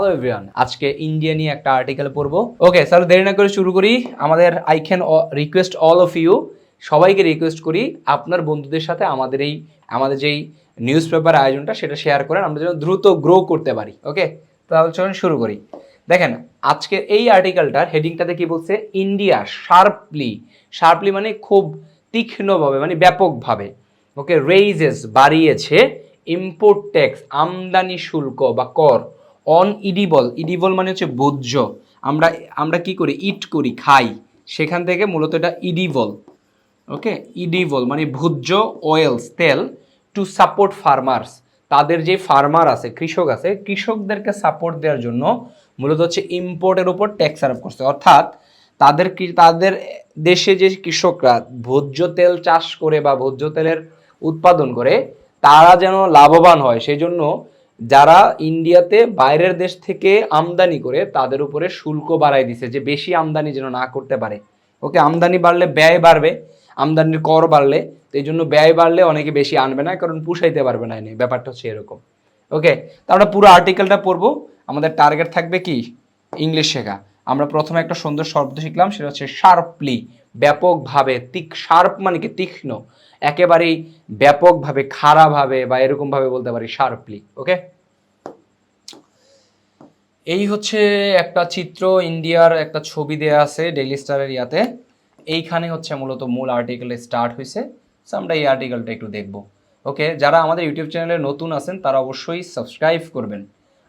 Hello everyone আজকে India নিয়ে একটা আর্টিকেল পড়ব। ওকে তাহলে দেরি না করে শুরু করি। আমাদের I can request all of you সবাইকে রিকোয়েস্ট করি আপনার বন্ধুদের সাথে আমাদের এই, আমাদের যেই নিউজ পেপার আয়োজনটা সেটা শেয়ার করেন আমরা যেন দ্রুত গ্রো করতে পারি। ওকে তাহলে চলুন শুরু করি। দেখেন, আজকে এই আর্টিকেলটার হেডিংটাতে কি বলছে? ইন্ডিয়া শার্পলি শার্পলি মানে খুব তীক্ষ্ণভাবে মানে ব্যাপকভাবে। ওকে রেইজেস বাড়িয়েছে ইম্পোর্ট ট্যাক্স আমদানি শুল্ক বা কর। অন ইডিবল ইডিবল মানে হচ্ছে ভোজ্য আমরা আমরা কি করি? ইট করি, খাই। সেখান থেকে মূলত এটা ইডিবল ওকে ইডিবল মানে ভোজ্য অয়েলস তেল টু সাপোর্ট ফার্মার্স তাদের যে ফার্মার আছে, কৃষক আছে, কৃষকদেরকে সাপোর্ট দেওয়ার জন্য মূলত হচ্ছে ইম্পোর্টের উপর ট্যাক্স আরোপ করছে। অর্থাৎ তাদের তাদের দেশে যে কৃষকরা ভোজ্য তেল চাষ করে বা ভোজ্য তেলের উৎপাদন করে, তারা যেন লাভবান হয়। সেই জন্য যারা ইন্ডিয়াতে বাইরের দেশ থেকে আমদানি করে, তাদের উপরে শুল্ক বাড়াই দিছে যে বেশি আমদানি যেন না করতে পারে। ওকে, আমদানি বাড়লে ব্যয় বাড়বে, আমদানির কর বাড়লে, তো এই জন্য ব্যয় বাড়লে অনেকে বেশি আনবে না, কারণ পুষাইতে পারবে না এনে, ব্যাপারটা হচ্ছে এরকম। ওকে, তা আমরা পুরো আর্টিকেলটা পড়ব। আমাদের টার্গেট থাকবে কি? ইংলিশ শেখা। আমরা প্রথমে একটা সুন্দর শব্দ শিখলাম, সেটা হচ্ছে শার্পলি ব্যাপকভাবে তিক শার্প মানে কি তীক্ষ্ণ, একেবারেই ব্যাপকভাবে খারাপভাবে বা এরকমভাবে বলতে পারি শার্পলি, ওকে? এই হচ্ছে একটা চিত্র ইন্ডিয়ার একটা ছবি দেয়া আছে ডেইলি স্টারের ইয়াতে। এইখানে হচ্ছে মূলত মূল আর্টিকেল স্টার্ট হয়েছে সো আমরা এই আর্টিকেলটা একটু দেখব, ওকে? যারা আমাদের ইউটিউব চ্যানেলে নতুন আছেন, তারা অবশ্যই সাবস্ক্রাইব করবেন।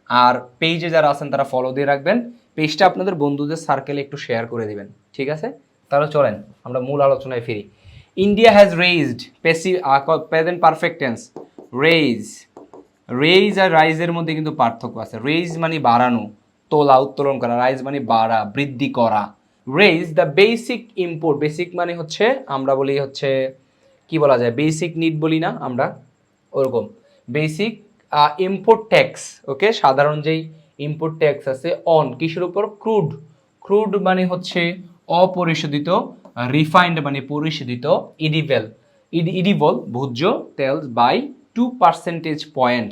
আর পেজে যারা আছেন, তারা ফলো দিয়ে রাখবেন। পেজটা আপনাদের বন্ধুদের সার্কেলে একটু শেয়ার করে দিবেন, ঠিক আছে? তাহলে চলেন, আমরা মূল আলোচনায় ফিরি। India has raised পেসি present perfect tense raise raise আর রাইজের মধ্যে কিন্তু পার্থক্য আছে। রেইজ মানে বাড়ানো, তোলা, উত্তোলন করা রাইজ মানে বাড়া, বৃদ্ধি করা। Raise the basic import basic মানে হচ্ছে, আমরা বলি হচ্ছে, কি বলা যায়? বেসিক নিড বলি না আমরা, ওরকম। Basic import tax okay? সাধারণ যেই ইম্পোর্ট ট্যাক্স আছে অন কিসের উপর? ক্রুড ক্রুড মানে হচ্ছে অপরিশোধিত রিফাইন্ড মানে পরিশোধিত ইডিভেল ইডিবল ভোজ্য, তেল by two percentage point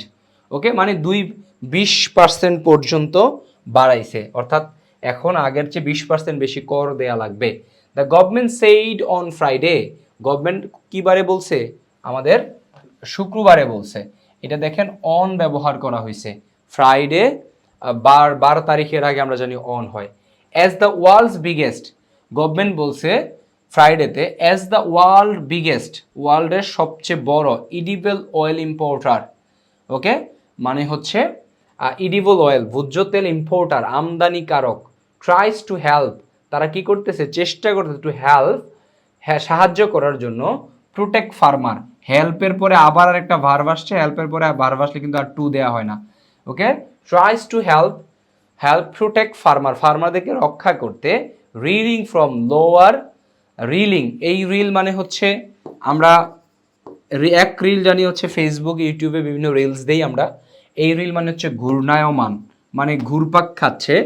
okay মানে দুই বিশ পার্সেন্ট পর্যন্ত বাড়াইছে। অর্থাৎ এখন আগের চেয়ে বিশ পার্সেন্ট বেশি কর দেয়া লাগবে। The government said on Friday government কী বারে বলছে? আমাদের শুক্রবারে বলছে। এটা দেখেন অন ব্যবহার করা হয়েছে। ফ্রাইডে বার, বারো তারিখের আগে আমরা জানি অন হয়। As the world's biggest government বলছে ফ্রাইডেতে অ্যাজ দ্য ওয়ার্ল্ড বিগেস্ট ওয়ার্ল্ডের সবচেয়ে বড় ইডিবল অয়েল ইম্পোর্টার ওকে মানে হচ্ছে ইডিবল অয়েল ভোজ্য তেল ইম্পোর্টার আমদানিকারক ট্রাইস টু হেল্প তারা কি করতেছে? চেষ্টা করতেছে টু হেল্প হ্যাঁ সাহায্য করার জন্য প্রোটেক্ট ফার্মার হেল্পের পরে আবার আর একটা ভার্ব আসছে হেল্পের পরে ভার্ব আসলে কিন্তু আর টু দেওয়া হয় না okay tries to help help protect farmer ফার্মারদেরকে রক্ষা করতে রিলিং ফ্রম লোয়ার রিলিং এই রিল মানে হচ্ছে আমরা এক রিল জানি হচ্ছে ফেসবুক ইউটিউবে বিভিন্ন রিলস দেই আমরা। এই রিল মানে হচ্ছে ঘূর্ণায়মান মানে ঘুরপাক খাচ্ছে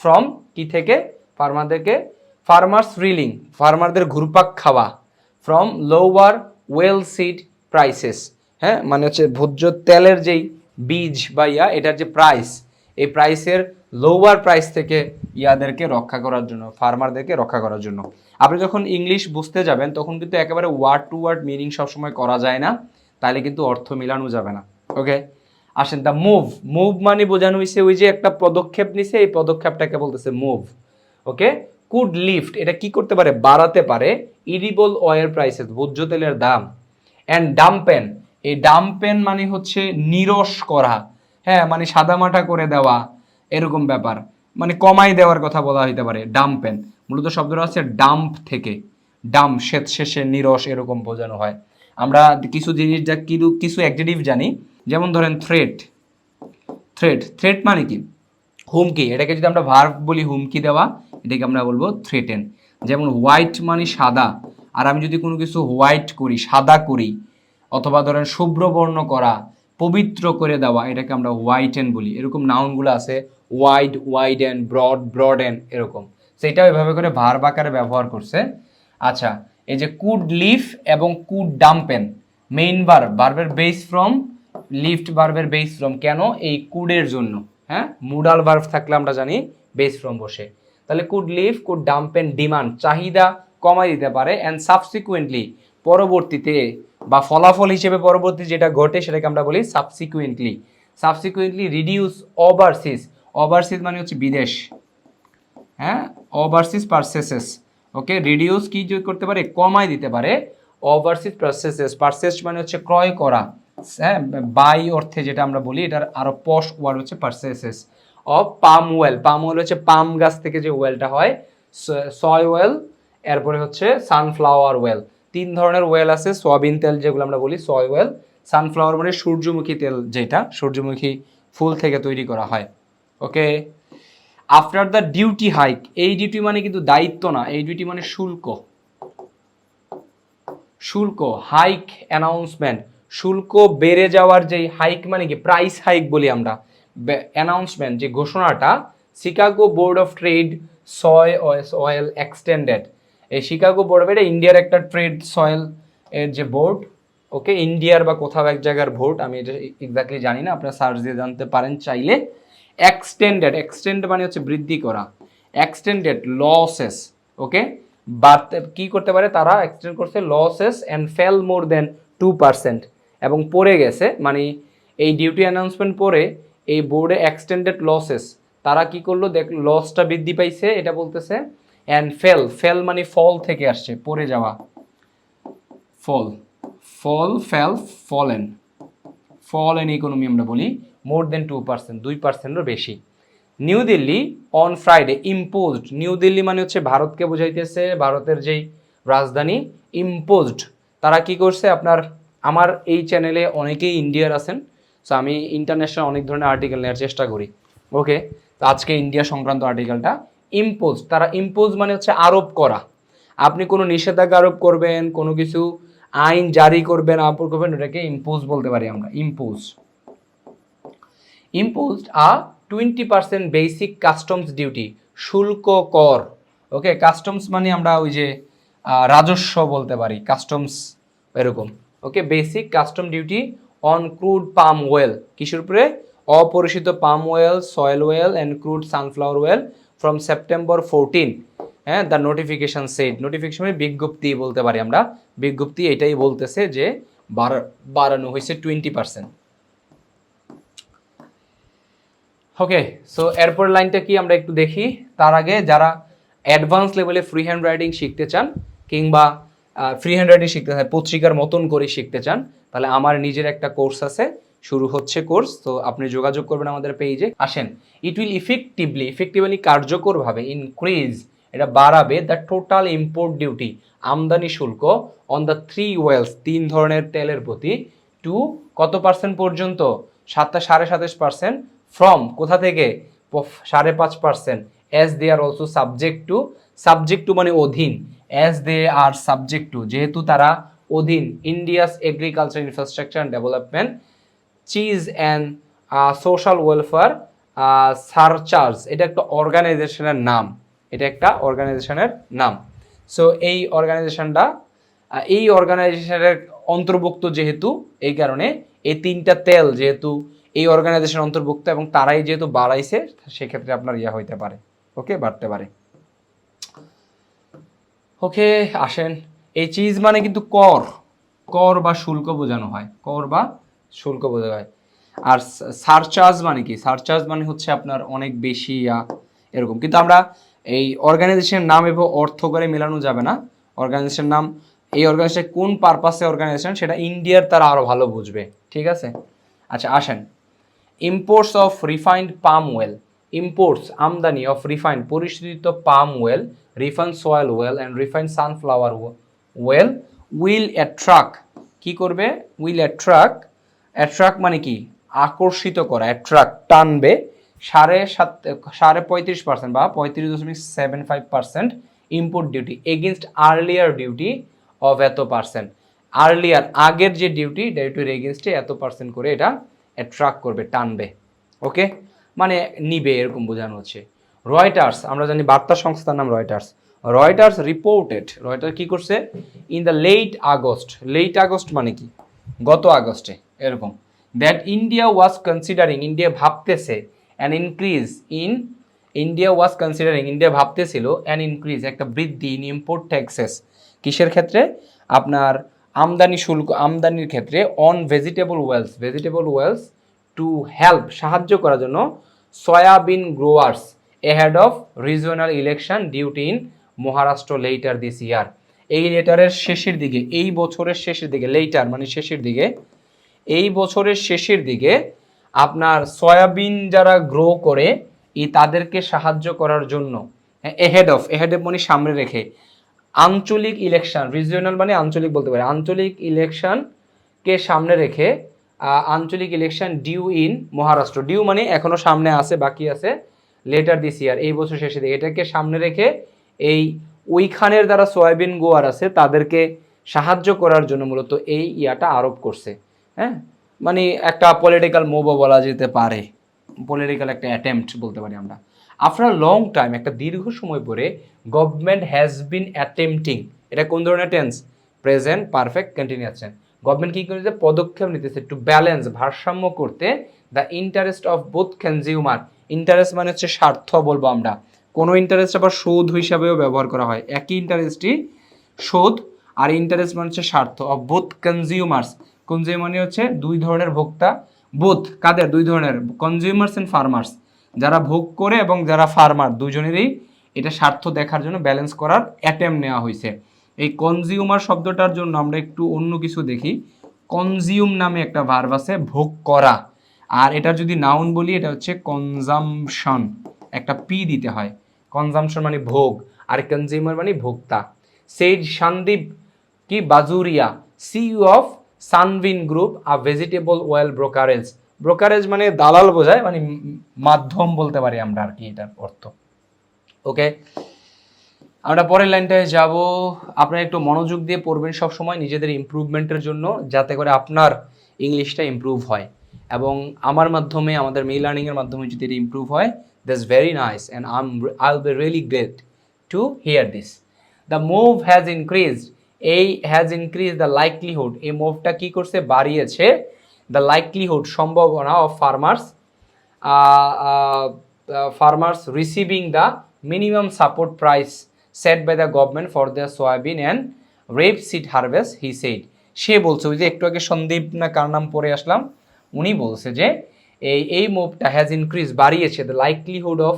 ফ্রম কি থেকে? ফার্মারদেরকে ফার্মার্স রিলিং ফার্মারদের ঘুরপাক খাওয়া from lower oil seed prices হ্যাঁ মানে হচ্ছে ভোজ্য তেলের যেই বীজ বা ইয়া, এটার যে প্রাইস এই প্রাইসের লোয়ার প্রাইস থেকে ইয়াদেরকে রক্ষা করার জন্য ফার্মারদেরকে রক্ষা করার জন্য। আপনি যখন ইংলিশ বুঝতে যাবেন, তখন কিন্তু একেবারে ওয়ার্ড টু ওয়ার্ড মিনিং সবসময় করা যায় না, তাহলে কিন্তু অর্থ মিলানো যাবে না। ওকে আসেন দ্য মুভ মুভ মানে বোঝানো হয়েছে ওই যে একটা পদক্ষেপ নিছে, এই পদক্ষেপটাকে বলতেছে মুভ ওকে কুড লিফট এটা কি করতে পারে? বাড়াতে পারে। ইডিবল অয়েল প্রাইসেস ভোজ্য তেলের দাম। অ্যান্ড ডাম্পেন এই ডাম্পেন মানে হচ্ছে নিরস করা। হ্যাঁ মানে সাদামাটা করে দেওয়া। এরকম ব্যাপার। মানে কমাই দেওয়ার কথা বলা হইতে পারে ডাম্পেন মূলত শব্দটা হচ্ছে ডাম্প থেকে। ডাম্প শ্বেত, শেষে নিরস এরকম বোঝানো হয়। আমরা কিছু জিনিস যা কিছু- কিছু অ্যাডজেটিভ জানি, যেমন ধরেন থ্রেট থ্রেট থ্রেট মানে কি? হুমকি। এটাকে যদি আমরা ভার্ব বলি, হুমকি দেওয়া, এটাকে আমরা বলব থ্রেটেন যেমন হোয়াইট মানে সাদা। আর আমি যদি কোনো কিছু হোয়াইট করি, সাদা করি, অথবা ধরেন শুভ্রবর্ণ করা, পবিত্র করে দেওয়া, এটাকে আমরা হোয়াইটেন বলি। এরকম নাউনগুলো আছে ওয়াইড ওয়াইডেন ব্রড ব্রডেন এরকম। সেটাও এভাবে করে ভার বাকারে ব্যবহার করছে। আচ্ছা এই যে কুড লিফ এবং কুড ডাম্পেন মেইন বার বার্বের বেস ফ্রম লিফট বার্বের বেস ফ্রম কেন? এই কুডের জন্য হ্যাঁ? মুডাল ভার্ভ থাকলে আমরা জানি বেস ফ্রম বসে। তাহলে কুড লিভ কুড ডাম্পেন ডিমান্ড চাহিদা কমাই দিতে পারে অ্যান্ড সাবসিকুয়েন্টলি পরবর্তীতে বা ফলাফল হিসেবে পরবর্তী যেটা ঘটে সেটাকে আমরা বলি subsequently subsequently reduce overseas overseas মানে হচ্ছে বিদেশ। হ্যাঁ? ওভারসিস পারসেসেস ওকে রিডিউস কি করতে পারে? কমাই দিতে পারে। ওভারসিস পারসেসেস পারসেস মানে হচ্ছে ক্রয় করা। হ্যাঁ? বাই অর্থে যেটা আমরা বলি, এটার আরও পশ ওয়ার্ড হচ্ছে purchases of palm oil palm oil হচ্ছে পাম গাছ থেকে যে ওয়েলটা হয় সয় ওয়েল এরপরে হচ্ছে সানফ্লাওয়ার ওয়েল তিন ধরনের ওয়েল আছে, সয়াবিন তেল যেগুলো আমরা বলি সয় ওয়েল সানফ্লাওয়ার মানে সূর্যমুখী তেল যেটা, সূর্যমুখী ফুল থেকে তৈরি করা হয়। Okay? After the duty hike এই ডিউটি মানে কিন্তু দায়িত্ব না, এই ডিউটি মানে শুল্ক। শুল্ক হাইক অ্যানাউন্সমেন্ট শুল্ক বেড়ে যাওয়ার যে হাইক মানে কি? প্রাইস হাইক বলি আমরা। অ্যানাউন্সমেন্ট যে ঘোষণাটা Chicago Board of Trade soy oil extended এই শিকাগো বোর্ড এটা ইন্ডিয়ার একটা ট্রেড সয়েল এর যে বোর্ড ওকে? ইন্ডিয়ার বা কোথাও এক জায়গার ভোট আমি এটা এক্স্যাক্টলি জানি না, আপনারা সার্চ দিয়ে জানতে পারেন চাইলে। এক্সটেন্ডেড এক্সটেন্ড মানে হচ্ছে বৃদ্ধি করা। এক্সটেন্ডেড লসেস ওকে বাড়তে কি করতে পারে তারা? এক্সটেন্ড করছে losses and fell more than two percent এবং পড়ে গেছে মানে এই ডিউটি অ্যানাউন্সমেন্ট পরে এই বোর্ডে এক্সটেন্ডেড লসেস তারা কি করল? দেখ লসটা বৃদ্ধি পাইছে, এটা বলতেছে অ্যান্ড ফেল ফেল মানে ফল থেকে আসছে, পড়ে যাওয়া। Fall fall fell fallen fall in economy আমরা বলি মোর দেন টু পার্সেন্ট দুই পার্সেন্টেরও বেশি। New Delhi on Friday imposed New Delhi মানে হচ্ছে ভারতকে বোঝাইতেছে, ভারতের যেই রাজধানী ইম্পোজড তারা কি করছে? আপনার, আমার এই চ্যানেলে অনেকেই ইন্ডিয়ার আছেন সো আমি ইন্টারন্যাশনাল অনেক ধরনের আর্টিকেল নেওয়ার চেষ্টা করি। ওকে তো আজকে ইন্ডিয়া সংক্রান্ত আর্টিকেলটা ইম্পোজ তারা ইম্পোজ মানে হচ্ছে আরোপ করা। আপনি কোনো নিষেধাজ্ঞা আরোপ করবেন, কোনো কিছু আইন জারি করবেন আরোপ করবেন ওটাকে ইম্পোজ বলতে পারি আমরা impose imposed a 20% basic customs duty শুল্ক কর। ওকে কাস্টমস মানে আমরা ওই যে রাজস্ব বলতে পারি কাস্টমস এরকম। Okay basic custom duty on crude palm oil কিসের উপরে? অপরিচিত palm oil soyoil oil and crude sunflower oil from September fourteen হ্যাঁ দ্য নোটিফিকেশন সেট নোটিফিকেশন মানে বিজ্ঞপ্তি বলতে পারি আমরা। বিজ্ঞপ্তি এটাই বলতেছে যে বাড়া- বাড়ানো হয়েছে টোয়েন্টি পার্সেন্ট ওকে সো এরপর লাইনটা কি আমরা একটু দেখি? তার আগে যারা অ্যাডভান্স লেভেলে ফ্রি হ্যান্ড রাইডিং শিখতে চান কিংবা ফ্রি হ্যান্ড রাইটিং শিখতে চান, পত্রিকার মতন করে শিখতে চান, তাহলে আমার নিজের একটা কোর্স আছে। শুরু হচ্ছে কোর্স তো আপনি যোগাযোগ করবেন আমাদের পেজে আসেন। ইট উইল ইফেক্টিভলি ইফেক্টিভলি কার্যকরভাবে ইনক্রিজ এটা বাড়াবে দ্য টোটাল ইম্পোর্ট ডিউটি আমদানি শুল্ক অন দ্য থ্রি ওয়েলস তিন ধরনের তেলের প্রতি টু কত পার্সেন্ট পর্যন্ত? সাতটা, সাড়ে সাতাশ পার্সেন্ট ফ্রম কোথা থেকে? সাড়ে পাঁচ percent as they are also subject to subject to মানে অধীন। As they are subject to যেহেতু তারা অধীন। India's agriculture infrastructure development cess and social welfare surcharge এটা একটা অর্গানাইজেশনের নাম। এটা একটা অর্গানাইজেশনের নাম। সো এই অর্গানাইজেশনটা এই অর্গানাইজেশনের অন্তর্ভুক্ত যেহেতু, এই কারণে এই তিনটা তেল যেহেতু এই অর্গানাইজেশন অন্তর্ভুক্ত এবং তারাই যেহেতু বাড়াইছে, সেক্ষেত্রে আপনার ইয়া হইতে পারে, ওকে, বাড়তে পারে। ওকে, আসেন। এই চিজ মানে কিন্তু কর কর বা শুল্ক বোঝানো হয়, কর বা শুল্ক বোঝানো হয়। আর সারচার্জ মানে কি? সারচার্জ মানে হচ্ছে আপনার অনেক বেশি ইয়া, এরকম। কিন্তু আমরা এই অর্গানাইজেশনের নাম এবং অর্থ করে মেলানো যাবে না। অর্গানাইজেশন নাম, এই অর্গানাইজেশন কোন পারপাসে অর্গানাইজেশন সেটা ইন্ডিয়ার তারা আরও ভালো বুঝবে। ঠিক আছে? আচ্ছা আসেন। Imports of refined palm oil imports আমদানি অফ রিফাইন্ড পরিশোধিত palm oil refined soyoil oil and refined sunflower oil will attract কি করবে? উইল অ্যাট্রাক্ট অ্যাট্রাক্ট মানে কি? আকর্ষিত করা অ্যাট্রাক্ট টানবে। সাড়ে সাত, সাড়ে পঁয়ত্রিশ পার্সেন্ট বা পঁয়ত্রিশ দশমিক seven five percent import duty against earlier duty of এত পার্সেন্ট আর্লিয়ার আগের যে ডিউটি ডিউটির এগেনস্টে এত পার্সেন্ট করে এটা অ্যাট্রাক্ট করবে, টানবে। ওকে মানে নিবে, এরকম বোঝানো হচ্ছে। রয়টার্স আমরা জানি বার্তা সংস্থার নাম রয়টার্স রয়টার্স রিপোর্টেড রয়টার কি করছে? In the late August late August মানে কি? গত আগস্টে এরকম। That India was considering India ভাবতেছে an increase in India was considering India ভাবতেছিল an increase একটা বৃদ্ধি ইন ইম্পোর্ট ট্যাক্সেস কিসের ক্ষেত্রে? আপনার আমদানি শুল্ক, আমদানির ক্ষেত্রে on vegetable oils vegetable oils to help সাহায্য করার জন্য soybean growers ahead of regional election duty in Maharashtra later this year এই লেটারের শেষের দিকে, এই বছরের শেষের দিকে লেটার মানে শেষের দিকে, এই বছরের শেষের দিকে আপনার সয়াবিন যারা গ্রো করে, এই তাদেরকে সাহায্য করার জন্য এহেড অফ এহেড অফ মানে সামনে রেখে, আঞ্চলিক ইলেকশন রিজিওনাল মানে আঞ্চলিক বলতে পারে, আঞ্চলিক ইলেকশনকে সামনে রেখে আঞ্চলিক election due in Maharashtra due মানে এখনও সামনে আছে, বাকি আছে লেটার দিস ইয়ার এই বছর শেষে দিকে এটাকে সামনে রেখে, এই ওইখানের যারা সয়াবিন গোয়ার আছে, তাদেরকে সাহায্য করার জন্য মূলত এই ইয়াটা আরোপ করছে হ্যাঁ? মানে একটা পলিটিক্যাল মুভও বলা যেতে পারে। পলিটিক্যাল একটা অ্যাটেম্পট বলতে পারি আমরা। আফটার লং টাইম একটা দীর্ঘ সময় পরে গভর্নমেন্ট হ্যাজ বিন অ্যাটেম্পটিং এটা কোন ধরনের tense present perfect continuation government কী করেছে? পদক্ষেপ নিতেছে টু ব্যালেন্স ভারসাম্য করতে the interest of both consumer interest মানে হচ্ছে স্বার্থ বলব আমরা। কোনো ইন্টারেস্ট আবার সুদ হিসাবেও ব্যবহার করা হয়। একই ইন্টারেস্টই সুদ আর ইন্টারেস্ট মানে হচ্ছে স্বার্থ অফ বোথ কনজিউমার্স কনজিউমার মানে হচ্ছে দুই ধরনের ভোক্তা বোথ কাদের? দুই ধরনের কনজিউমার্স অ্যান্ড ফার্মার্স যারা ভোগ করে এবং যারা ফার্মার দুজনেরই এটা স্বার্থ দেখার জন্য ব্যালেন্স করার অ্যাটেম্প নেওয়া হয়েছে। এই কনজিউমার শব্দটার জন্য আমরা একটু অন্য কিছু দেখি। কনজিউম নামে একটা ভার্ব আছে, ভোগ করা। আর এটার যদি নাউন বলি, এটা হচ্ছে কনজামশন একটা পি দিতে হয়। কনজামশন মানে ভোগ, আর কনজিউমার মানে ভোক্তা। সেইড সন্দীপ কি? Bajoria. CEO of Sunvin group a vegetable oil brokerage brokerage মানে দালাল বোঝায় মানে মাধ্যম বলতে পারি আমরা আর কি এটার অর্থ। ওকে আমরা পরের লাইনটায় যাব। আপনারা একটু মনোযোগ দিয়ে পড়বেন সব সময় নিজেদের ইমপ্রুভমেন্টের জন্য, যাতে করে আপনার ইংলিশটা ইমপ্রুভ হয়। এবং আমার মাধ্যমে, আমাদের মেই লার্নিংয়ের মাধ্যমে যদি এটা ইমপ্রুভ হয় that's very nice and I I will be really great to hear this the move has increased এই হ্যাজ ইনক্রিজ দ্য লাইকলিহুড এই মুভটা কি করছে? বাড়িয়েছে দ্য লাইকলিহুড সম্ভাবনা of farmers farmers receiving the minimum support price set by the government for the soyabean and rape seed harvest he said সে বলছে, ওই যে একটু আগে সন্দীপ না কার নাম পড়ে আসলাম, উনি বলছে যে এই এই মুভটা হ্যাজ ইনক্রিজ বাড়িয়েছে the likelihood of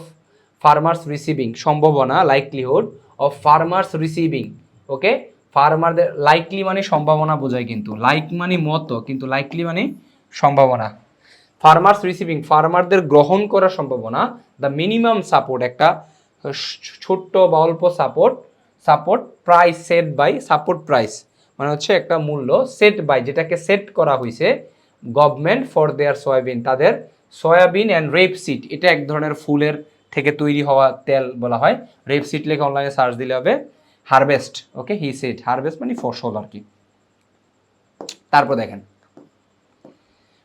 farmers receiving সম্ভাবনা likelihood of farmers receiving okay ফার্মারদের likely মানে সম্ভাবনা বোঝায় কিন্তু। লাইক মানে মতো, কিন্তু লাইকলি মানে সম্ভাবনা। ফার্মার্স রিসিভিং ফার্মারদের গ্রহণ করার সম্ভাবনা দ্য মিনিমাম সাপোর্ট একটা ছোট্ট বা অল্প support support price set by support price মানে হচ্ছে একটা মূল্য সেট বাই যেটাকে সেট করা হয়েছে গভর্নমেন্ট ফর দেয়ার সয়াবিন তাদের সয়াবিন অ্যান্ড রেপ সিড এটা এক ধরনের ফুলের থেকে তৈরি হওয়া তেল বলা হয়। রেপ সিড লেখে অনলাইনে সার্চ দিলে হবে। Harvest, okay? He set harvest মানে ফসল আর কি। তারপর দেখেন।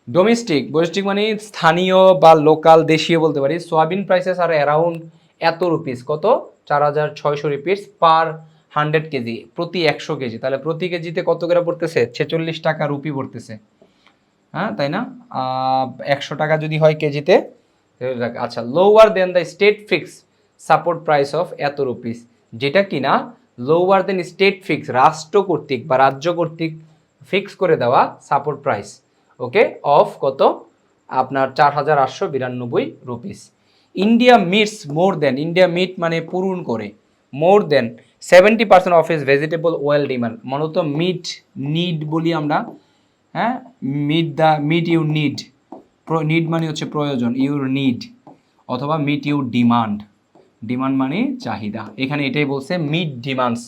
ডোমেস্টিক ডোমেস্টিক মানে স্থানীয় বা লোকাল, দেশীয় বলতে পারি। সোয়াবিন প্রাইসেস আর অ্যারাউন্ড এত রুপিস কত? চার হাজার ছয়শো রুপিস পার হান্ড্রেড কেজি, প্রতি একশো কেজি। তাহলে প্রতি কেজিতে কত করে পড়তেছে? ছেচল্লিশ টাকা রুপি পড়তেছে। হ্যাঁ তাই না? একশো টাকা যদি হয় কেজিতে আচ্ছা lower than the state fix support price of এত রুপিস যেটা কিনা লোয়ার দেন স্টেট ফিক্স রাষ্ট্র কর্তৃক বা রাজ্য কর্তৃক ফিক্স করে দেওয়া সাপোর্ট প্রাইস ওকে অফ কত? আপনার চার হাজার আটশো বিরানব্বই rupees India meets more than India meet মানে পূরণ করে more than seventy percent of its vegetable oil demand মূলত মিট নিড বলি আমরা হ্যাঁ? Meet the meet you need need মানে হচ্ছে প্রয়োজন ইউর নিড অথবা মিট ইউ ডিমান্ড ডিমান্ড মানে চাহিদা। এখানে এটাই বলছে meet demands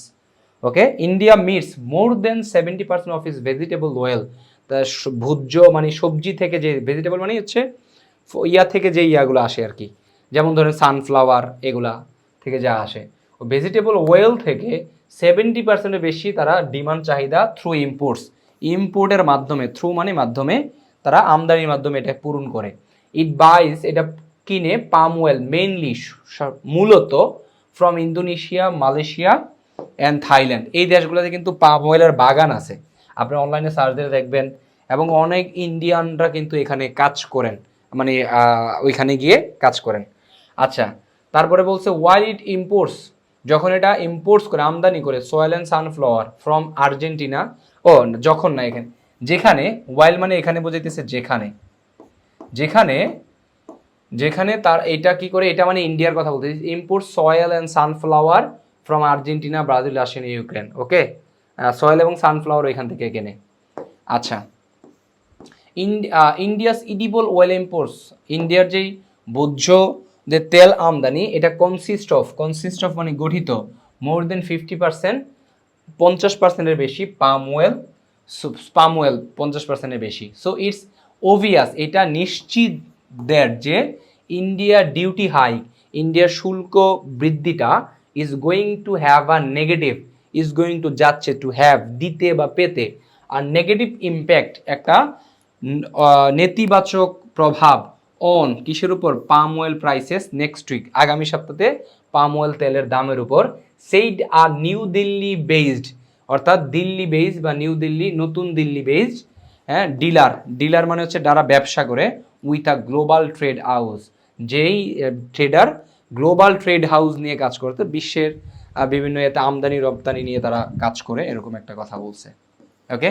okay India meets more than seventy percent of its vegetable oil তা ভোজ্য মানে সবজি থেকে যে ভেজিটেবল মানে হচ্ছে ইয়া থেকে যে ইয়াগুলো আসে আর কি। যেমন ধরেন সানফ্লাওয়ার এগুলা থেকে যা আসে। ও ভেজিটেবল ওয়েল থেকে সেভেন্টি পার্সেন্টের বেশি তারা ডিমান্ড চাহিদা থ্রু ইম্পোর্টস ইম্পোর্টের মাধ্যমে থ্রু মানে মাধ্যমে তারা আমদানির মাধ্যমে এটা পূরণ করে। ইট বাইস এটা কিনে পাম ওয়েল মেইনলি মূলত from Indonesia Malaysia and Thailand এই দেশগুলোতে কিন্তু পাম অয়েলের বাগান আছে। আপনি অনলাইনে সার্চ দিয়ে দেখবেন। এবং অনেক ইন্ডিয়ানরা কিন্তু এখানে কাজ করেন। মানে ওইখানে গিয়ে কাজ করেন। আচ্ছা তারপরে বলছে ওয়াইল ইট ইম্পোর্টস যখন এটা ইম্পোর্টস করে, আমদানি করে soyoil and sunflower from Argentina ও, যখন না এখানে, যেখানে ওয়াইল মানে এখানে বোঝাইতেছে যেখানে। যেখানে যেখানে তার এটা কি করে এটা মানে ইন্ডিয়ার কথা বলতে import soyoil and sunflower from Argentina Brazil Russian Ukraine okay soyoil এবং সানফ্লাওয়ার এখান থেকে কেনে। আচ্ছা। ইন্ডিয়াস ইডিবল ওয়েল ইম্পোর্টস ইন্ডিয়ার যেই ভোজ্য যে তেল আমদানি, এটা কনসিস্ট অফ কনসিস্ট অফ মানে গঠিত মোর দেন ফিফটি পার্সেন্ট পঞ্চাশ পার্সেন্টের বেশি পাম ওয়েল পাম ওয়েল পঞ্চাশ পার্সেন্টের বেশি। সো ইটস ওভিয়াস এটা নিশ্চিত দ্যাট যে ইন্ডিয়া ডিউটি হাই ইন্ডিয়ার শুল্ক বৃদ্ধিটা is going to have a negative is going to যাচ্ছে টু হ্যাভ দিতে বা পেতে, আর নেগেটিভ ইম্প্যাক্ট একটা নেতিবাচক প্রভাব অন কিসের উপর? Palm oil prices next week আগামী সপ্তাহে পাম অয়েল তেলের দামের উপর said a New Delhi based অর্থাৎ দিল্লি বেসড বা নিউ দিল্লি নতুন দিল্লি বেসড হ্যাঁ ডিলার ডিলার মানে হচ্ছে যারা ব্যবসা করে with a global trade house যেই ট্রেডার গ্লোবাল ট্রেড হাউস নিয়ে কাজ করতে, বিশ্বের বিভিন্ন এতে আমদানি রপ্তানি নিয়ে তারা কাজ করে, এরকম একটা কথা বলছে। ওকে